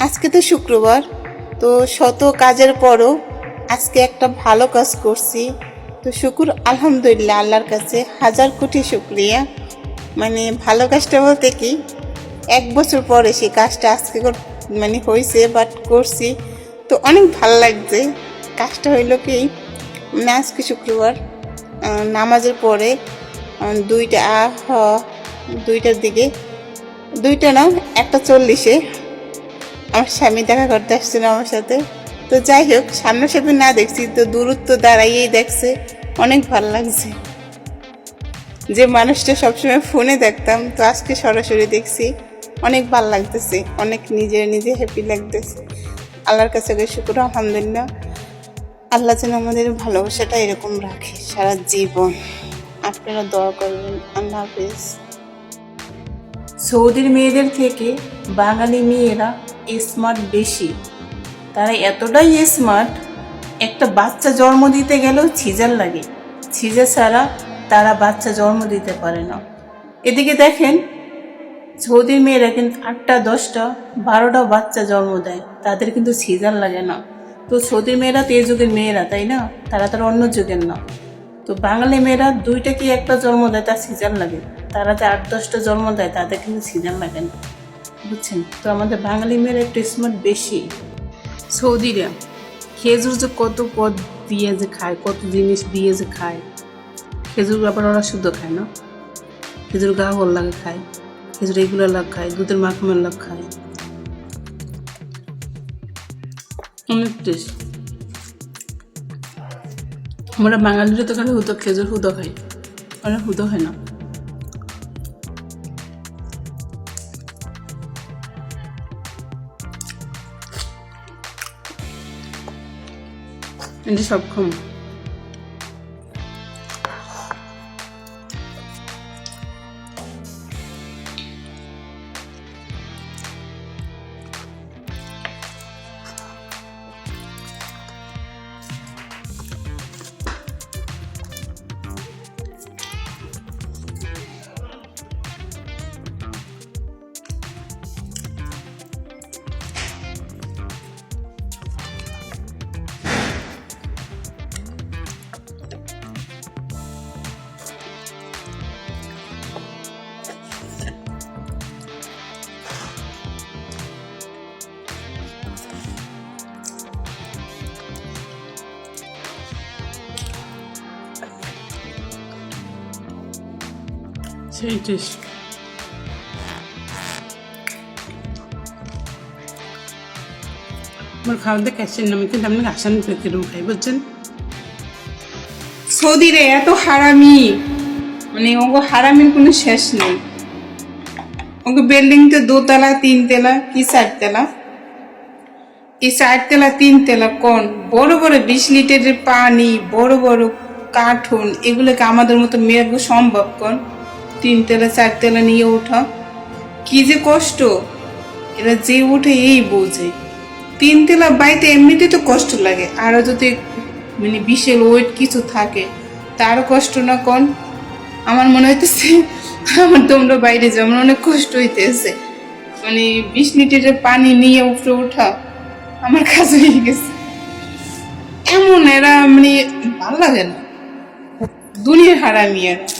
আজকে তো শুক্রবার তো শত কাজের পরও আজকে একটা ভালো কাজ করছি। তো শুকুর আলহামদুলিল্লাহ আল্লাহর কাছে হাজার কোটি শুক্রিয়া। মানে ভালো কাজটা বলতে কি এক বছর পরে সেই কাজটা আজকে মানে হয়েছে বাট করছি। তো অনেক ভালো লাগছে। কাজটা হইল কি মানে আজকে শুক্রবার নামাজের পরে দুইটা আহ, দুইটার দিকে দুইটা না একটা চল্লিশে আমার স্বামী দেখা করতে আসছিল আমার সাথে। তো যাই হোক সামনাসামনি না দেখছি, তো দূরত্ব দাঁড়াইয়েই দেখছে। অনেক ভালো লাগছে। যে মানুষটা সবসময় ফোনে দেখতাম, তো আজকে সরাসরি দেখছি, অনেক ভালো লাগতেছে। অনেক নিজে নিজে হ্যাপি লাগতেছে। আল্লাহর কাছে শুক্র, আলহামদুলিল্লাহ। আল্লাহ যেন আমাদের ভালোবাসাটা এরকম রাখে সারা জীবন। আপনারা দোয়া করবেন। আল্লাহ হাফিজ। সৌদির মেয়েদের থেকে বাঙালি মেয়েরা স্মার্ট বেশি। তারা এতটাই স্মার্ট একটা বাচ্চা জন্ম দিতে গেলেও ছিজার লাগে। ছিজা ছাড়া তারা বাচ্চা জন্ম দিতে পারে না। এদিকে দেখেন, সৌদির মেয়েরা কিন্তু আটটা, দশটা, বারোটা বাচ্চা জন্ম দেয়। তাদের কিন্তু সিজার লাগে না। তো সৌদির মেয়েরা তো এই যুগের মেয়েরা, তাই না? তারা তার অন্য যুগের না। তো বাঙালি মেয়েরা দুইটা কি একটা জন্ম দেয়, তার সিজন লাগে। তারা যে আট দশটা জন্ম দেয়, তাদের কিন্তু সিজন লাগে না। বুঝছেন? তো আমাদের বাঙালি মেয়েরা একটু স্মার্ট বেশি। সৌদিরা, খেজুর যে কত পদ দিয়ে যে খায়, কত জিনিস দিয়ে যে খায়। খেজুর ব্যাপার ওরা শুদ্ধ খায় না। খেজুর গা হল লাগে খায়, খেজুর এগুলো লাগ খায়, দুধের মাখমের লাগ খায়। অনেক টেস্ট আমরা বাঙালিরা তো খালি হুতো খেজুর হুদো খাই। ওরা হুদো হয় না। এটা সব সেই টেস্ট আমার খাওয়া দেখে আসছেন না, আমি কিন্তু আসান খাই বুঝছেন? সৌদিরে এত হারামি। মানে ওগো হারামির কোনো শেষ নেই। ওগো বিল্ডিং তো দোতলা, তিনতলা, কি চারতলা? এই চারতলা, তিনতলা কোন? বড় বড় বিশ লিটারের পানি, বড় বড় কার্টুন এগুলোকে আমাদের মতো মেয়েগো সম্ভব কোন? তিনতলা, চারতলা নিয়ে ওঠা। কি যে কষ্ট। এরা যে ওঠে এই বোঝে। তিনতলা বাড়িতে এমনিতে তো কষ্ট লাগে। আরও যদি মানে বিশাল ওয়েট কিছু থাকে, তারও কষ্ট না কোন? আমার মনে হইতেছে, আমার তোমরা বাইরে যেমন অনেক কষ্ট হইতেছে। মানে বিশ লিটারের পানি নিয়ে উপরে ওঠা, আমার কাজ হয়ে গেছে। এমন এরা মানে ভালো লাগে না। দুনিয়ার হারামি এরা।